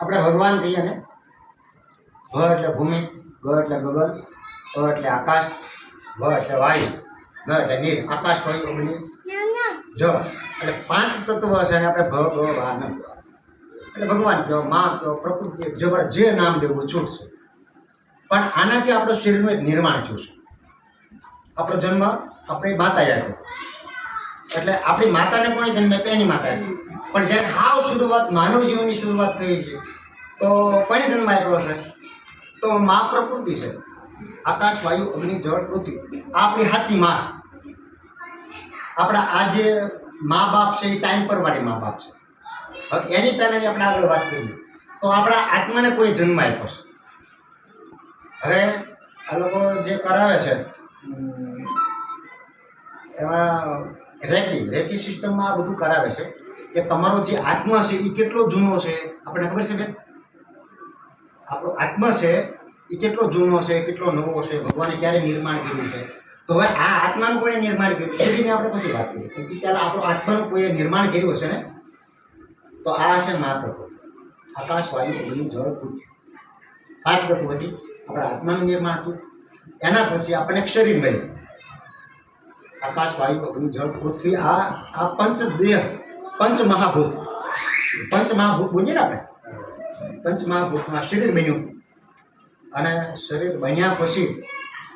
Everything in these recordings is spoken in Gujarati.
આપણે ભગવાન કહીએ ને, ભ એટલે ભૂમિ, ગ એટલે ગગન અ એટલે આકાશ, વ એટલે વાયુ, ગ એટલે નીર, આકાશ, વાયુ અગ્નિ જ. એટલે પાંચ તત્વો છે અને આપણે ભ ગ એટલે ભગવાન કહો માં કહો પ્રકૃતિ જબર જે નામ દેવું છૂટશે પણ આનાથી આપણું શરીરનું એક નિર્માણ થયું છે. આપણો જન્મ આપણી માતાએ આપ્યો. એટલે આપણી માતાને કોણે જન્મ? એની માતાએ. પણ જ્યારે હાવ શરૂઆત માનવ જીવનની શરૂઆત થઈ છે, તો કોને જન્મ આપ્યો છે તો મા પ્રકૃતિ છે. આકાશ, વાયુ, અગ્નિ, જળ, પૃથ્વી, આ આપણી સાચી મા છે. આપણા આ જે મા બાપ છે, એ ટાઈમ પર વાળી મા બાપ છે. હવે એની પહેલાંની આપણે આગળ વાત કરીએ, તો આપણા આત્માને કોઈ જન્મ આપ્યો છે? હવે આ લોકો જે કરાવે છે, એમાં રેકી રેકી સિસ્ટમમાં આ બધું કરાવે છે. કે તમારો જે આત્મા છે એ કેટલો જૂનો છે? આપણે ખબર છે બેન આપણો આત્મા છે એ કેટલો જૂનો છે, કેટલો નવો છે? ભગવાને ક્યારે નિર્માણ કર્યું છે? તો હવે આ આત્માનું કોણે નિર્માણ કર્યું? શરીરની આપણે પછી વાત કરીએ. કેમ કે પહેલાં આપણો આત્માનું કોઈએ નિર્માણ કર્યું છે ને? તો આ છે મહાપ્રભુ. આકાશ વાયુ જળ પૃથ્વી પાંચ હતી આપણા આત્માનું નિર્માણ હતું. એના પછી આપણને એક શરીર મળ્યું આકાશ વાયુ અગ્નિ જળ પૃથ્વી આ આ પંચ દેહ પંચ મહાભૂત પંચ બોલીએ ને આપણે પંચ મહાભૂતમાં શરીર બન્યું અને શરીર બન્યા પછી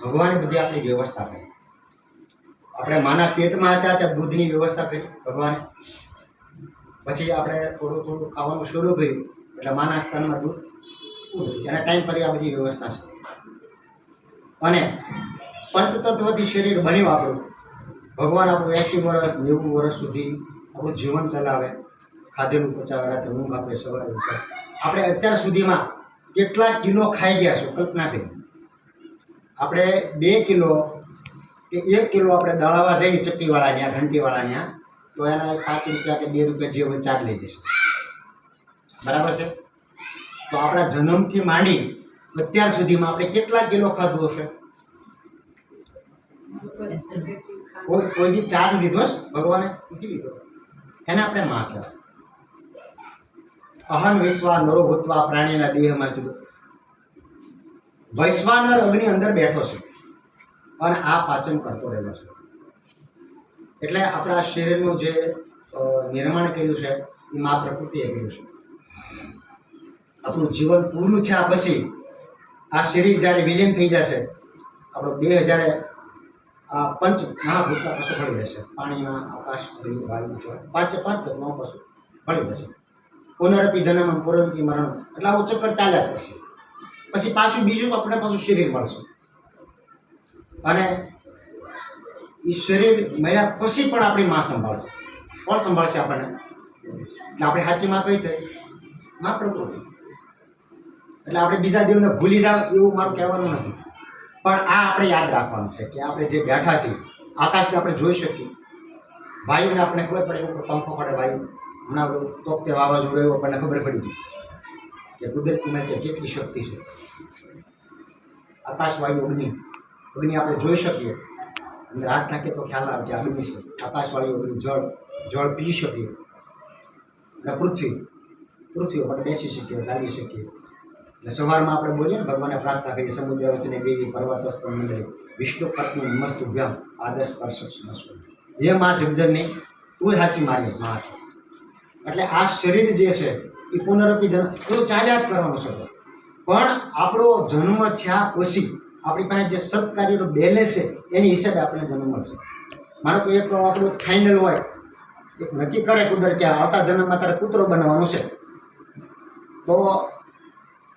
ભગવાને બધી આપણી વ્યવસ્થા કરી આપણે માના પેટમાં હતા ત્યાં દૂધની વ્યવસ્થા કરી ભગવાને પછી આપણે થોડું થોડું ખાવાનું શરૂ કર્યું એટલે માના સ્તરમાં દૂધ એના ટાઈમ પર આ બધી વ્યવસ્થા છે અને પંચતત્વથી શરીર બન્યું આપણું ભગવાન આપણું એસી વર્ષ નેવું વર્ષ સુધી આપણું જીવન ચલાવે ખાધેલું પચાવે રાત્રે ઊંઘ આપે, સવારે ઉઠે. આપણે અત્યાર સુધીમાં કેટલા કિલો ખાઈ ગયા છો, કલ્પના કરી. આપણે બે કિલો કે એક કિલો આપણે દળાવા જઈએ ચક્કીવાળા ત્યાં ઘંટીવાળા ત્યાં તો એના પાંચ રૂપિયા કે બે રૂપિયા જે હોય ચાર્જ લઈ જશે. બરાબર છે? તો આપણા જન્મથી માંડી અત્યાર સુધીમાં આપણે કેટલા કિલો ખાધું હશે? કોઈ કોઈ બી ચાર્જ લીધો છે ભગવાને લીધો એને આપણે માં કહેવાય અહન વિશ્વા નરો ભૂતવા પ્રાણીના દેહમાં જુદો વૈશ્વાનર અગ્નિ અંદર બેઠો છે અને આ પાચન કરતો રહેલો છે. એટલે આપણા શરીરનું જે નિર્માણ કર્યું છે, એ મા પ્રકૃતિએ કર્યું છે. આપણું જીવન પૂરું થયા પછી આ શરીર જ્યારે વિલીન થઈ જશે, આપણો દેહ જ્યારે આ પંચ મહાભૂતના પશુ ભળી જશે પાણીમાં આકાશ અગ્નિ, વાયુ જળ પાંચે પાંચ તત્વમાં પશુ ભળી જશે પુનરપી જન્મ પુનરપી મરણ એટલે આવું ચક્કર ચાલ્યા જ કરશે પછી પાછું બીજું આપણે પાછું શરીર મળશે. અને એ શરીર મળ્યા પછી પણ આપણી માં સંભાળશે. કોણ સંભાળશે આપણને? એટલે આપણે સાચી માં કઈ થઈ? માં પ્રકૃતિ એટલે આપણે બીજા દેવને ભૂલી જાવ એવું મારું કહેવાનું નથી. પણ આ આપણે યાદ રાખવાનું છે કે આપણે જે બેઠા છીએ, આકાશને આપણે જોઈ શકીએ. વાયુને આપણે ખબર પડે ઉપર પંખો પડે વાયુ. હમણાં તોકતે વાવાઝોડું એવું આપણને ખબર પડી ગઈ કે કુદરતી માટે કેટલી શક્તિ છે. આકાશ વાયુ અગ્નિ. અગ્નિ આપણે જોઈ શકીએ. અને રાત નાખે તો ખ્યાલ આવે કે અગ્નિ છે. આકાશ વાયુ, અગ્નિ, જળ. જળ પી શકીએ. અને પૃથ્વી. પૃથ્વી આપણે બેસી શકીએ, ચાલી શકીએ. એટલે સવારમાં આપણે બોલીએ ને ભગવાનને પ્રાર્થના કરી, સમુદ્ર વચને દેવી પર્વતસ્ત મંડળી, વિષ્ણુ પત્ની નમસ્તુભ્યમ આદર્શ સ્પર્શક હે મા જગજનની, તું સાચી મારી મા છો. એટલે આ શરીર જે છે, એ પુનરપી જન્મ એવું ચાલ્યા જ કરવાનું છે. પણ આપણો જન્મ થયા પછી, આપણી પાસે જે સત્કાર્યનો બેલેન્સ છે, એની હિસાબે આપણને જન્મ મળશે. માનો કે એક આપણું ફાઇનલ હોય, એક નક્કી કરે કુદરત કે આવતા જન્મમાં તારે કૂતરો બનાવવાનો છે. તો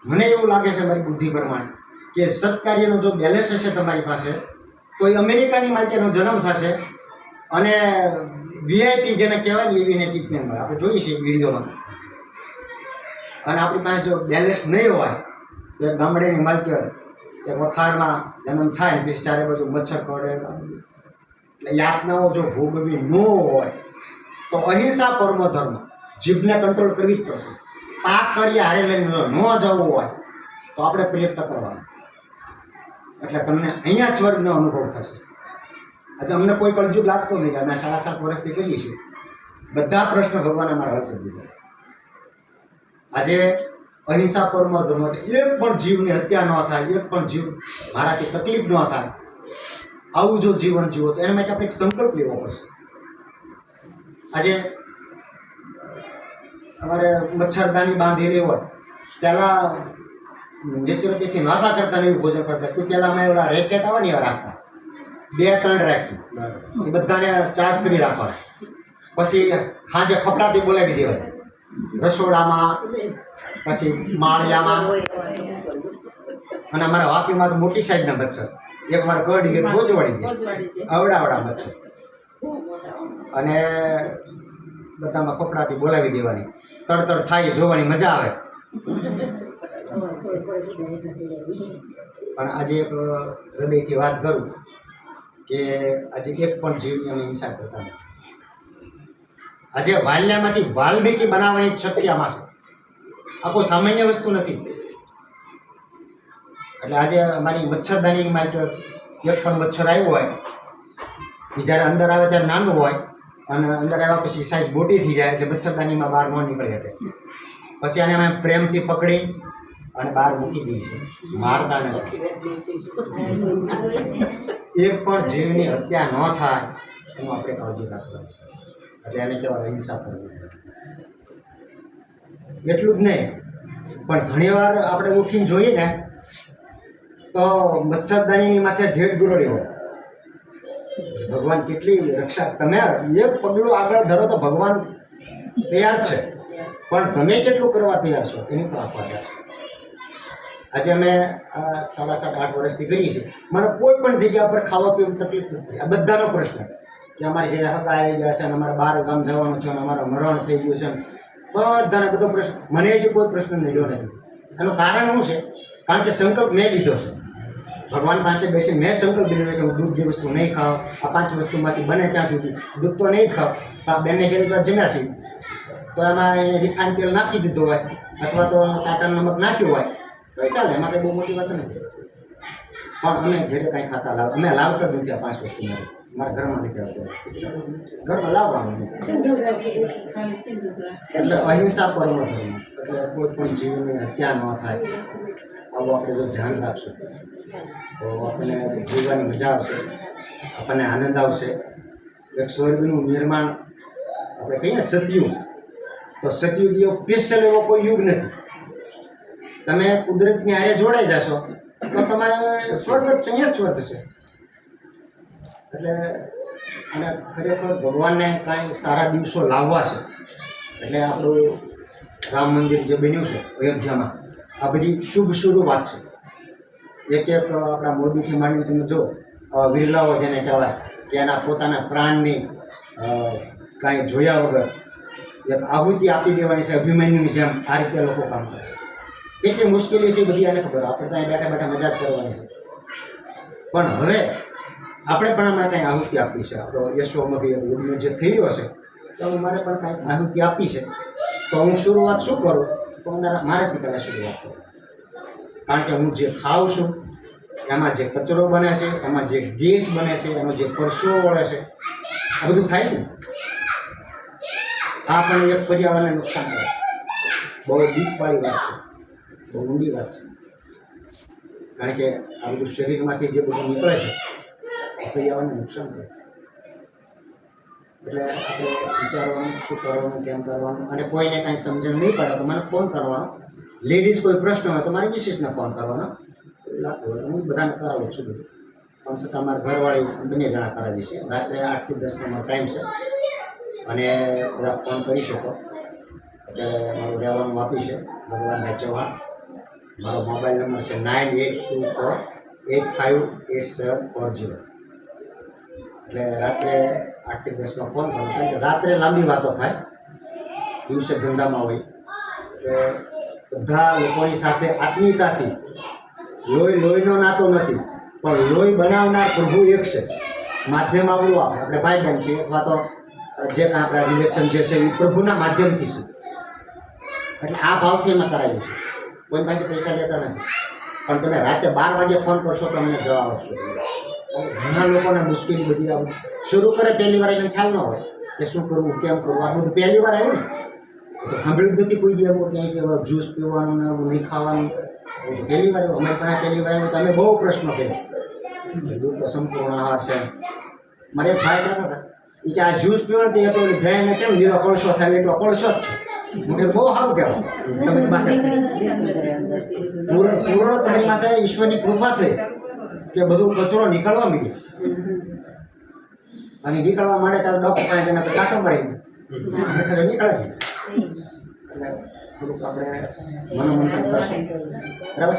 મને એવું લાગે છે મારી બુદ્ધિ પ્રમાણે કે સત્કાર્યનો જો બેલેન્સ હશે તમારી પાસે, તો એ અમેરિકાની માલતીનો જન્મ થશે અને વીઆઈપી જેને કહેવાય ને એવીને ટ્રીટમેન્ટ મળે. આપણે જોઈએ છીએ વિડીયોમાં. અને આપણી પાસે જો બેલેન્સ નહીં હોય, તો ગામડેની માલકીર એ વખારમાં જન્મ થાય ને પછી ચારે બાજુ મચ્છર પડે એટલે યાતનાઓ જો ભોગવી ન હોય, તો અહિંસા પરમો ધર્મ જીભને કંટ્રોલ કરવી જ પડશે. પાક કરીએ હારે લઈને ન જવું હોય, તો આપણે પ્રયત્ન કરવાનો. એટલે તમને અહીંયા સ્વર્ગનો અનુભવ થશે. આજે અમને કોઈ કળજુગ લાગતો નહીં અમે સાડા સાત વર્ષથી કરીએ છીએ. બધા પ્રશ્ન ભગવાને અમારા હલ કરી દીધા. આજે અહિંસા પરમો ધર્મ એટલે એક પણ જીવની હત્યા ન થાય, એક પણ જીવ મારાથી તકલીફ ન થાય. આવું જો જીવન જીવો તો એના માટે આપણે એક સંકલ્પ લેવો પડશે. આજે અમારે મચ્છરદાની બાંધેલી હોય. પહેલાં નેચરોપેથી માથા કરતા એવું ભોજન કરતા તો પહેલાં અમે ઓલા રેકેટ આવે ને એવા રાખતા. બે ત્રણ રાખી એ બધાને ચાર્જ કરી રાખવાના. પછી સાંજે ફફડાટી બોલાવી દેવાય રસોડામાં પછી માળિયામાં. અને અમારા વાપીમાં તો મોટી સાઈઝના મચ્છર. એક વાર કરડી ગયો ગોજવાડી દે આવડા આવડા મચ્છર. અને બધામાં કપડાટી બોલાવી દેવાની. તડતડ થાય, જોવાની મજા આવે. પણ આજે એક હૃદયથી વાત કરું કે આજે એક પણ જીવની અમે હિંસા કરતા નથી. આજે વાલ્યામાંથી વાલ્મીકી બનાવવાની શક્તિ આમાં છે. આ કોઈ સામાન્ય વસ્તુ નથી. એટલે આજે અમારી મચ્છરદાની માટે એક પણ મચ્છર આવ્યો હોય જ્યારે અંદર આવે ત્યારે નાનું હોય અને અંદર આવ્યા પછી સાઈઝ મોટી થઈ જાય એટલે મચ્છરદાનીમાં બહાર ન નીકળી શકે. પછી આને અમે પ્રેમથી પકડી અને બહાર મૂકી દઈએ મારતા નથી. એક પણ જીવની હત્યા ન થાય, એનું આપણે કાળજી રાખવાની એટલે એને કહેવાય અહિંસા કરવી. એટલું જ નહીં, પણ ઘણીવાર આપણે ઉઠીને જોઈએ ને, તો મચ્છરદાનીની માથે ઢેઢ ગુરડી હોય. ભગવાન કેટલી રક્ષા, તમે એક પગલું આગળ ધરો તો ભગવાન તૈયાર છે. પણ તમે કેટલું કરવા તૈયાર છો? એની પણ આપવા છે. આજે અમે સાડા સાત, આઠ વર્ષથી કરીએ છીએ. મને કોઈ પણ જગ્યા પર ખાવા પીવાની તકલીફ નથી. આ બધાનો પ્રશ્ન કે અમારે ઘરે હગા આવી ગયા છે અને અમારે બહાર ગામ જવાનું છે અને અમારે મરણ થઈ ગયું છે. બધાનો બધો પ્રશ્ન, મને હજી કોઈ પ્રશ્ન નડ્યો નથી. એનું કારણ શું છે? કારણ કે સંકલ્પ મેં લીધો છે. ભગવાન પાસે બેસી મેં સંકલ્પ લીધો કે હું દૂધની વસ્તુ નહીં ખાવ આ પાંચ વસ્તુમાંથી બને ત્યાં સુધી. દૂધ તો નહીં ખાવ પણ આ બેનને ઘેર જો જમ્યા છે. તો એમાં એને રિફાઇન તેલ નાખી દીધું હોય, અથવા તો ટાટા નમક નાખ્યું હોય, તો એ ચાલે, એમાં કંઈ બહુ મોટી વાત નથી. પણ અમે ઘરે કાંઈ ખાતા લાવ, અમે લાવતા જ નથી આ પાંચ વસ્તુ મારે. ઘરમાં આવતું. ઘરમાં લાવવાનું. એટલે અહિંસા પરમ ધર્મ. એટલે કોઈ પણ જીવની હત્યા ન થાય. આવું આપણે જો ધ્યાન રાખશું. તો આપણને જીવવાની મજા આવશે. આપણને આનંદ આવશે. એક સ્વર્ગનું નિર્માણ આપણે કહીએ સતયુગ. તો સતયુગ એવો સ્પેશિયલ એવો કોઈ યુગ નથી. તમે કુદરતની આરે જોડાઈ જશો, તો તમારે સ્વર્ગ જ છે, અહીંયા જ સ્વર્ગ છે. એટલે અને ખરેખર ભગવાનને કાંઈ સારા દિવસો લાવવા છે. એટલે આપણું રામ મંદિર જે બન્યું છે, અયોધ્યામાં, આ બધી શુભ શરૂઆત છે. એક એક આપણા મોદીથી માંડીને તમે જો વિરલાઓ જેને કહેવાય, કે એના પોતાના પ્રાણની કાંઈ જોયા વગર એક આહુતિ આપી દેવાની છે, અભિમન્યુની જેમ આ રીતે લોકો કામ કરે છે. કેટલી મુશ્કેલી છે બધી આને ખબર આપણે ત્યાં બેઠા બેઠા મજા જ કરવાની છે. પણ હવે આપણે પણ હમણાં કાંઈ આહુતિ આપી છે. આપણો યશોમતી યુગનો જે થઈ રહ્યો છે, તો મારે પણ કાંઈક આહુતિ આપી છે. તો હું શરૂઆત શું કરું? તો મારાથી પહેલાં શરૂઆત કરું. કારણ કે હું જે ખાઉં છું, એમાં જે કચરો બને છે, એમાં જે ગેસ બને છે, એનો જે પરસેવો વળે છે, આ બધું થાય છે આ પણ એક પર્યાવરણને નુકસાન કરે બહુ ડીપવાળી વાત છે. બહુ ઊંડી વાત છે. કારણ કે આ બધું શરીરમાંથી જે બધું નીકળે છે, એ પર્યાવરણને નુકસાન કરે. એટલે આપણે વિચારવાનું, શું કરવાનું, કેમ કરવાનું, અને કોઈને કાંઈ સમજણ નહીં પડે તો મને ફોન કરવાનો. લેડીઝ કોઈ પ્રશ્ન હોય તો મારી મિસિસને ફોન કરવાનો. લાગતું હોય હું બધાને કરાવું છું બધું. પણ છતાં મારા ઘરવાળી બંને જણા કરાવી છે. રાત્રે આઠથી દસનો મારો ટાઈમ છે. અને બધા ફોન કરી શકો. અત્યારે મારું રહેવાનું વાપી છે. ભગવાનભાઈ ચૌહાણ. મારો મોબાઈલ નંબર છે nine eight two four eight five eight seven four zero એટલે રાત્રે આઠથી દસનો ફોન કરો. કારણ કે રાત્રે લાંબી વાતો થાય. દિવસે ધંધામાં હોય. એટલે બધા લોકોની સાથે આત્મીયતાથી. લોહી, લોહીનો નાતો નથી, પણ લોહી બનાવનાર પ્રભુ એક છે. માધ્યમ આપણું આપણે આપણે ભાઈ બહેન છીએ, અથવા તો જે કાંઈ આપણા રિલેશન જે છે એ પ્રભુના માધ્યમથી છે. એટલે આ ભાવથી એમાં કરાયું છે કોઈ પાસે પૈસા લેતા નથી. પણ તમે રાતે બાર વાગે ફોન કરશો તો અમને જવાબ આપશો. ઘણા લોકોને મુશ્કેલી બધી આવું. શરૂ કરે પહેલી વાર, એને ખ્યાલ ન હોય કે શું કરવું, કેમ કરવું. આ બધું પહેલી વાર આવ્યું ને. સાંભળ્યું જ નથી કોઈ બી એવું ક્યાંય કે જ્યુસ પીવાનું ને એવું નહીં ખાવાનું પહેલી વાર. અમારી પાસે પહેલી વાર આવ્યું તો અમે બહુ પ્રશ્નો કર્યા દુઃખ દૂધ સંપૂર્ણ આહાર છે મારે એક ભાઈ કહેતા હતા એ કે આ જ્યુસ પીવાથી એ તો ઓલી કેમ લીલો કોળસો થાય એટલો કોળસો જ કીધું બહુ સારું કહેવાય તમારી માથે પૂર્ણ તમારી માથે ઈશ્વરની કૃપા થઈ કે બધું કચરો નીકળવા માંડ્યો અને નીકળવા માટે ત્યારે ડોક્ટર પાસે કાંટો મારી. એટલે નીકળે. એટલે થોડુંક આપણે મનોમંથન કરશું. બરાબર?